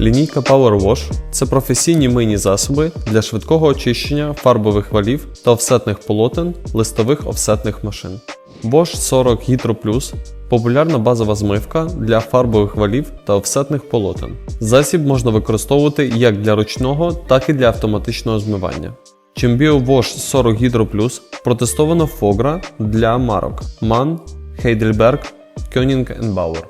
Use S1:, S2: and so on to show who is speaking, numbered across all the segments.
S1: Лінійка Power Wash це професійні мийні засоби для швидкого очищення фарбових валів та офсетних полотен листових офсетних машин. Bosch 40 Hydro Plus популярна базова змивка для фарбових валів та офсетних полотен. Засіб можна використовувати як для ручного, так і для автоматичного змивання. Chimbio Wash 40 Hydro Plus протестовано Фогра для марок MAN, Heidelberg, Koenig Bauer.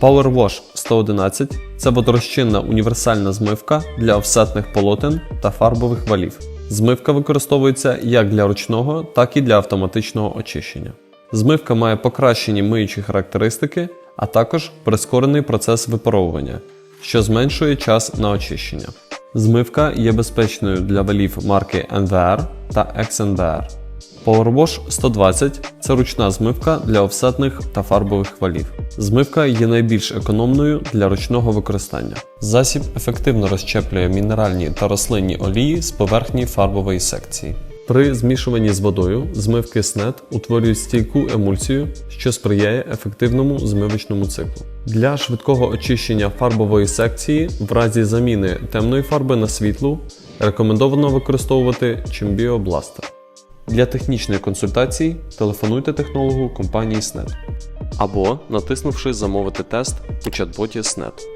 S1: Power Wash 111 це водорозчинна універсальна змивка для офсетних полотен та фарбових валів. Змивка використовується як для ручного, так і для автоматичного очищення. Змивка має покращені миючі характеристики, а також прискорений процес випаровування, що зменшує час на очищення. Змивка є безпечною для валів марки NVR та XNVR. PowerWash 120 це ручна змивка для офсетних та фарбових валів. Змивка є найбільш економною для ручного використання. Засіб ефективно розщеплює мінеральні та рослинні олії з поверхні фарбової секції. При змішуванні з водою змивки SNET утворюють стійку емульсію, що сприяє ефективному змивочному циклу. Для швидкого очищення фарбової секції в разі заміни темної фарби на світлу рекомендовано використовувати Blaster. Для технічної консультації телефонуйте технологу компанії SNET або натиснувши замовити тест у чат-боті SNET.